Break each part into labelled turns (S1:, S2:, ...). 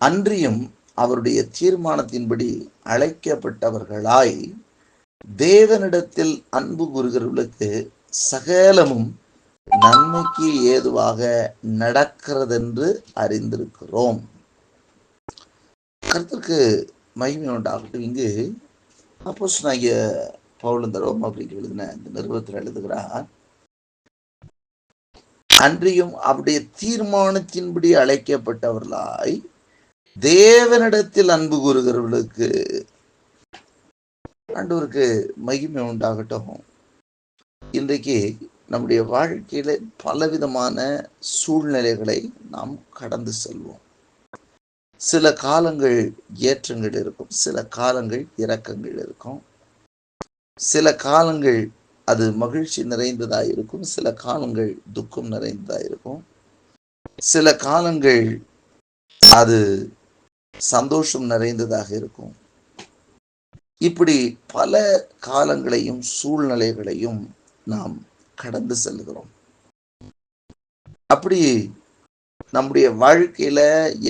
S1: அன்றியும் அவருடைய தீர்மானத்தின்படி அழைக்கப்பட்டவர்களாய் தேவனிடத்தில் அன்பு கூறுகிறவர்களுக்கு சகலமும் நன்மைக்கு ஏதுவாக நடக்கிறதென்று அறிந்திருக்கிறோம். கருத்துக்கு மகிமை உண்டாகட்டும். இங்கு அப்போஸ் நாகிய பவுலந்தரோம் அப்படின்னு எழுதின இந்த நிறுவனத்தில் எழுதுகிறார் அன்றியும் அவருடைய தீர்மானத்தின்படி அழைக்கப்பட்டவர்களாய் தேவனிடத்தில் அன்பு கூறுகிறவர்களுக்கு ஆண்டவருக்கு மகிமை உண்டாகட்டும். இன்றைக்கு நம்முடைய வாழ்க்கையில பலவிதமான சூழ்நிலைகளை நாம் கடந்து செல்வோம். சில காலங்கள் ஏற்றங்கள் இருக்கும் சில காலங்கள் இரக்கங்கள் இருக்கும். சில காலங்கள் அது மகிழ்ச்சி நிறைந்ததாக இருக்கும் சில காலங்கள் துக்கம் நிறைந்ததாக இருக்கும். சில காலங்கள் அது சந்தோஷம் நிறைந்ததாக இருக்கும். இப்படி பல காலங்களையும் சூழ்நிலைகளையும் நாம் கடந்து செல்கிறோம். அப்படி நம்முடைய வாழ்க்கையில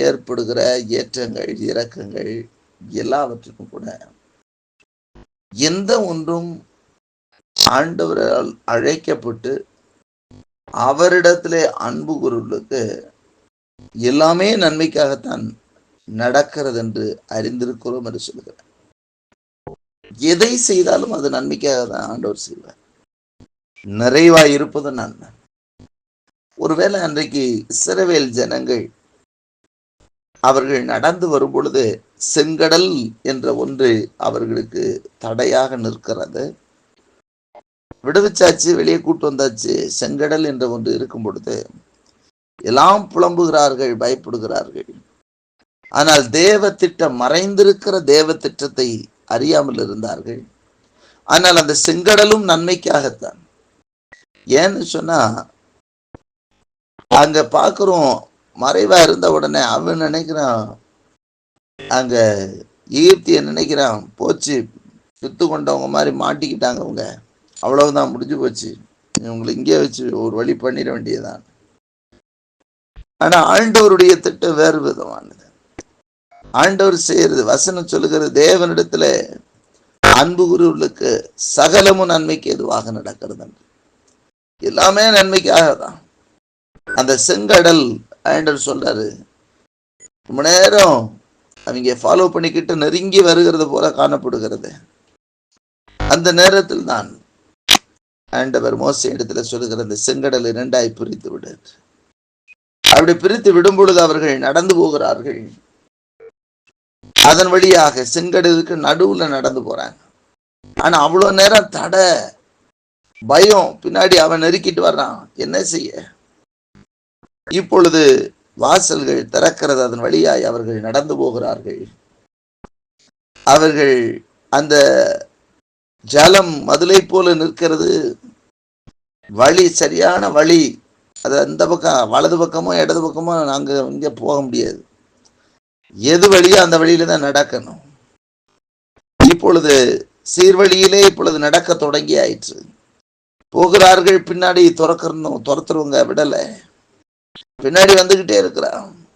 S1: ஏற்படுகிற ஏற்றங்கள் இறக்கங்கள் எல்லாவற்றுக்கும் கூட எந்த ஒன்றும் ஆண்டவரால் அழைக்கப்பட்டு அவரிடத்திலே அன்பு கூறுவதற்கு எல்லாமே நன்மைக்காகத்தான் நடக்கிறது என்று அறிந்திருக்கிறோம் என்று சொல்கிறார் எதை செய்தாலும் அது நன்மைக்காக தான் ஆண்டவர் செய்வார். நிறைவாய் இருப்பது நன்மை. ஒருவேளை அன்றைக்கு சிறவேல் ஜனங்கள் அவர்கள் நடந்து வரும் பொழுது செங்கடல் என்ற ஒன்று அவர்களுக்கு தடையாக நிற்கிறது. விடுவிச்சாச்சு வெளியே கூட்டு வந்தாச்சு செங்கடல் என்ற ஒன்று இருக்கும் பொழுது எல்லாம் புலம்புகிறார்கள் பயப்படுகிறார்கள். ஆனால் தேவ திட்டம் மறைந்திருக்கிற தேவ திட்டத்தை அறியாமல் இருந்தார்கள். ஆனால் அந்த செங்கடலும் நன்மைக்காகத்தான். ஏன்னு சொன்னா அங்க பாக்குறோம் மறைவா இருந்த உடனே அவன் நினைக்கிறான் அங்க ஈர்த்திய நினைக்கிறான் போச்சு சுத்து கொண்டவங்க மாதிரி மாட்டிக்கிட்டாங்க அவங்க. அவ்வளவுதான் முடிஞ்சு போச்சு. இவங்களை இங்கே வச்சு ஒரு வழி பண்ணிட வேண்டியதுதான். ஆனா ஆண்டவருடைய திட்டம் வேறு விதமானது. ஆண்டவர் செய்யறது வசனம் சொல்லுகிறது தேவனிடத்துல அன்பு குருவுகளுக்கு சகலமும் நன்மைக்கு எதுவாக நடக்கிறது எல்லாமே நன்மைக்காக தான். அந்த செங்கடல் ஆண்டவர் சொல்றாரு ரொம்ப நேரம் அவங்க ஃபாலோ பண்ணிக்கிட்டு நெருங்கி வருகிறது போல காணப்படுகிறது. அந்த நேரத்தில் தான் ஆண்டவர் மோச இடத்துல சொல்லுகிற அந்த செங்கடலை இரண்டாய் பிரித்து விடு அப்படி பிரித்து விடும் பொழுது அவர்கள் நடந்து போகிறார்கள். அதன் வழியாக செங்கடலுக்கு நடுவுல நடந்து போறாங்க. ஆனா அவ்வளவு நேரம் தடை பயம். பின்னாடி அவன் நெருக்கிட்டு வர்றான். என்ன செய்ய? இப்பொழுது வாசல்கள் திறக்கிறது. அதன் வழியாய் அவர்கள் நடந்து போகிறார்கள். அவர்கள் அந்த ஜலம் மதுளை போல நிற்கிறது. வழி சரியான வழி. அது அந்த பக்கம் வலது பக்கமோ இடது பக்கமோ நாங்க இங்கே போக முடியாது. எது வழியோ அந்த வழியில தான் நடக்கணும். இப்பொழுது சீர்வழியிலே இப்பொழுது நடக்க தொடங்கி ஆயிற்று. போகிறார்கள் பின்னாடி துறக்கணும் துரத்துறவங்க விடல. பின்னாடி வந்துகிட்டே இருக்கிறான்.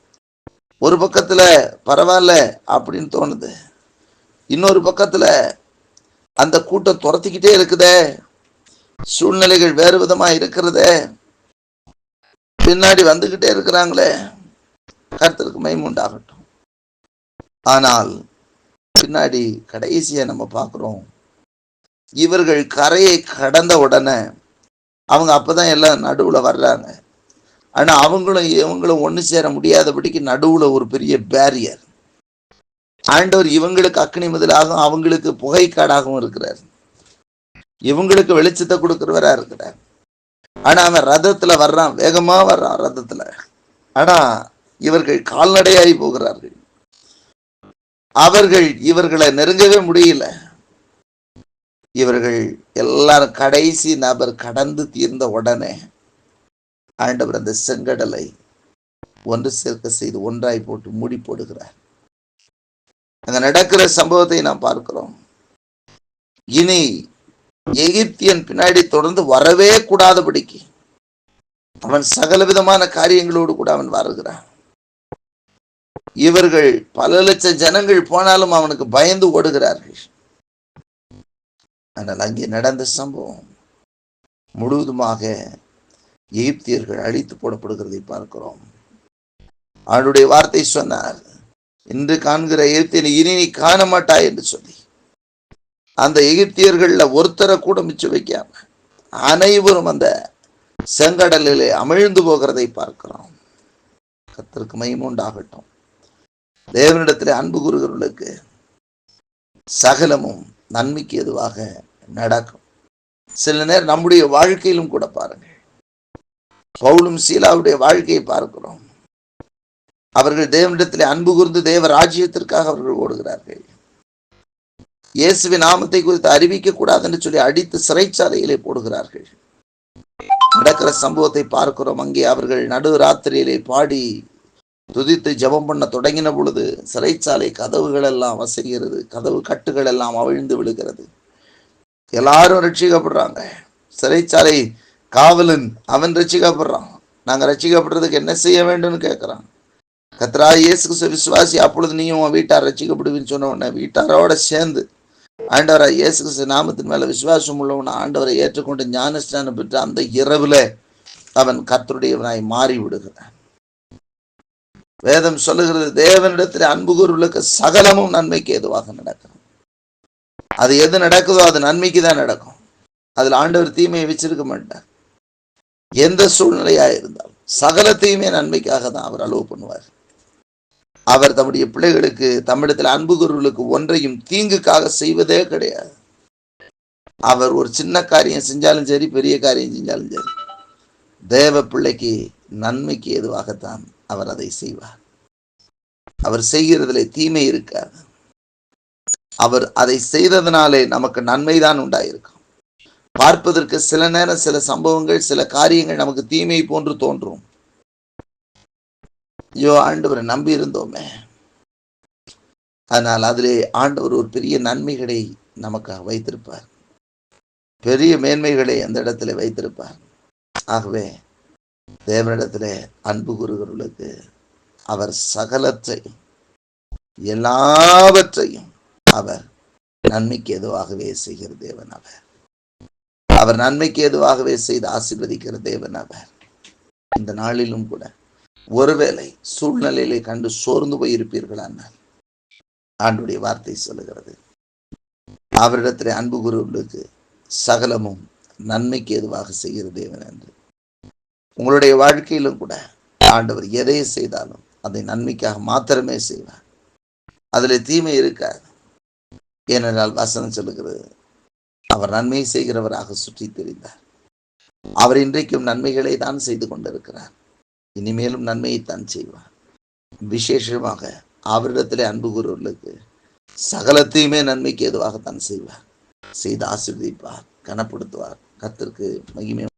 S1: ஒரு பக்கத்துல பரவாயில்ல அப்படின்னு தோணுது. இன்னொரு பக்கத்துல அந்த கூட்டம் துரத்திக்கிட்டே இருக்குதே. சூழ்நிலைகள் வேறு விதமா இருக்கிறதே. பின்னாடி வந்துகிட்டே இருக்கிறாங்களே. கருத்திற்கு மைமுண்டாகட்டும் ஆனால் பின்னாடி கடைசியா நம்ம பார்க்குறோம் இவர்கள் கரையை கடந்த உடனே அவங்க அப்பதான் எல்லாம் நடுவில் வர்றாங்க. ஆனால் அவங்களும் இவங்களும் ஒன்று சேர முடியாதபடிக்கு நடுவில் ஒரு பெரிய பேரியர் ஆண்டவர் இவங்களுக்கு அக்னி முதலாகவும் அவங்களுக்கு புகைக்காடாகவும் இருக்கிறார். இவங்களுக்கு வெளிச்சத்தை கொடுக்குறவராக இருக்கிறார். ஆனா அவன் ரதத்துல வர்றான் வேகமா வர்றான் ரதத்துல. ஆனா இவர்கள் கால்நடையாகி போகிறார்கள். அவர்கள் இவர்களை நெருங்கவே முடியல. இவர்கள் எல்லாரும் கடைசி நபர் கடந்து தீர்ந்த உடனே ஆண்டவர் அந்த செங்கடலை ஒன்று சேர்க்க செய்து ஒன்றாய் போட்டு மூடி போடுகிறார். அங்க நடக்கிற சம்பவத்தை நாம் பார்க்கிறோம். இனி எகிப்தியன் பின்னாடி தொடர்ந்து வரவே கூடாதபடிக்கு அவன் சகல விதமான காரியங்களோடு கூட அவன் வருகிறான். இவர்கள் பல லட்சம் ஜனங்கள் போனாலும் அவனுக்கு பயந்து ஓடுகிறார்கள். ஆனால் அங்கே நடந்த சம்பவம் முழுவதுமாக எகிப்தியர்கள் அழித்து போடப்படுகிறதை பார்க்கிறோம். அவனுடைய வார்த்தை சொன்னார் இன்று காண்கிற எகிப்தியனை இனி நீ காண மாட்டாய் என்று சொல்லி. அந்த எகிப்தியர்கள்ல ஒருத்தரை கூட மிச்சம் வைக்காம அனைவரும் அந்த செங்கடலிலே அமிழ்ந்து போகிறதை பார்க்கிறோம். கத்திற்கு மயமுண்டாகட்டும் தேவனிடத்தில் அன்பு கூறுகிறவர்களுக்கு சகலமும் நன்மைக்கு எதுவாக நடக்கும். சில நேரம் நம்முடைய வாழ்க்கையிலும் கூட பாருங்கள். பவுலும் சீலாவுடைய வாழ்க்கையை பார்க்கிறோம். அவர்கள் தேவனிடத்திலே அன்பு கூர்ந்து தேவ ராஜ்யத்திற்காக அவர்கள் ஓடுகிறார்கள். இயேசுவின் நாமத்தை குறித்து அறிவிக்க கூடாது என்று சொல்லி அடித்து சிறைச்சாலையிலே போடுகிறார்கள். நடக்கிற சம்பவத்தை பார்க்கிறோம். அங்கே அவர்கள் நடு ராத்திரியிலே பாடி துதித்து ஜெபம் பண்ண தொடங்கின பொழுது சிறைச்சாலை கதவுகள் எல்லாம் அசைகிறது கதவு கட்டுகள் எல்லாம் அவிழ்ந்து விழுகிறது. எல்லாரும் ரட்சிக்கப்படுறாங்க. சிறைச்சாலை காவலன் அவன் ரட்சிக்கப்படுறான். நாங்க ரட்சிக்கப்படுறதுக்கு என்ன செய்ய வேண்டும்னு கேட்குறான் கத்ரா இயேசுக்கு விசுவாசி அப்பொழுது நீயும் உன் வீட்டார் ரட்சிக்கப்படுவின்னு சொன்ன உடனே வீட்டாரோட சேர்ந்து ஆண்டவரை இயேசுக்கு நாமத்தின் மேல விசுவாசம் உள்ளவன் ஆண்டவரை ஏற்றுக்கொண்டு ஞானஸ்தானம் பெற்று அந்த இரவுல அவன் கர்த்தருடையவனாய் மாறி விடுகிறான் வேதம் சொல்லுகிறது தேவனிடத்தில் அன்பு கூறுவர்களுக்கு சகலமும் நன்மைக்கு எதுவாக நடக்கும். அது எது நடக்குதோ அது நன்மைக்கு தான் நடக்கும். அதில் ஆண்டவர் தீமையை வச்சிருக்க மாட்டார். எந்த சூழ்நிலையாக இருந்தாலும் சகலத்தையுமே நன்மைக்காக தான் அவர் அலோவ் பண்ணுவார். அவர் தம்முடைய பிள்ளைகளுக்கு தமிழத்தில் அன்பு கூறுவர்களுக்கு ஒன்றையும் தீங்குக்காக செய்வதே கிடையாது. அவர் ஒரு சின்ன காரியம் செஞ்சாலும் சரி பெரிய காரியம் செஞ்சாலும் சரி தேவ பிள்ளைக்கு நன்மைக்கு எதுவாகத்தான் அவர் அதை செய்வார். அவர் செய்கிறதுல தீமை இருக்காது. அவர் அதை செய்ததனாலே நமக்கு நன்மைதான் உண்டாயிருக்கும். பார்ப்பதற்கு சில நேரம் சில சம்பவங்கள் சில காரியங்கள் நமக்கு தீமை போன்று தோன்றும். ஐயோ ஆண்டவரை நம்பி இருந்தோமே. ஆனால் அதிலே ஆண்டவர் ஒரு பெரிய நன்மைகளை நமக்கு வைத்திருப்பார். பெரிய மேன்மைகளை அந்த இடத்துல வைத்திருப்பார். ஆகவே தேவனிடத்திலே அன்பு கூறுகிறவர்களுக்கு அவர் சகலத்தையும் எல்லாவற்றையும் அவர் நன்மைக்கு எதுவாகவே செய்கிற தேவன் அவர். அவர் நன்மைக்கு எதுவாகவே செய்து ஆசீர்வதிக்கிற தேவன் அவர். இந்த நாளிலும் கூட ஒருவேளை சூழ்நிலையிலே கண்டு சோர்ந்து போய் இருப்பீர்களானால் ஆண்டுடைய வார்த்தை சொல்லுகிறது. அவரிடத்திலே அன்பு கூறுவர்களுக்கு சகலமும் நன்மைக்கு எதுவாக செய்கிற தேவன் என்று. உங்களுடைய வாழ்க்கையிலும் கூட ஆண்டவர் எதை செய்தாலும் அதை நன்மைக்காக மாத்திரமே செய்வார். அதில் தீமை இருக்காது. ஏனென்றால் வசனம் சொல்லுகிறது அவர் நன்மை செய்கிறவராக சுற்றி தெரிந்தார். அவர் இன்றைக்கும் நன்மைகளை தான் செய்து கொண்டிருக்கிறார். இனிமேலும் நன்மையைத்தான் செய்வார். விசேஷமாக அவரிடத்திலே அன்பு கூறுவர்களுக்கு சகலத்தையுமே நன்மைக்கு எதுவாகத்தான் செய்வார். செய்து ஆசிர்வதிப்பார் கனப்படுத்துவார். கத்திற்கு மகிமை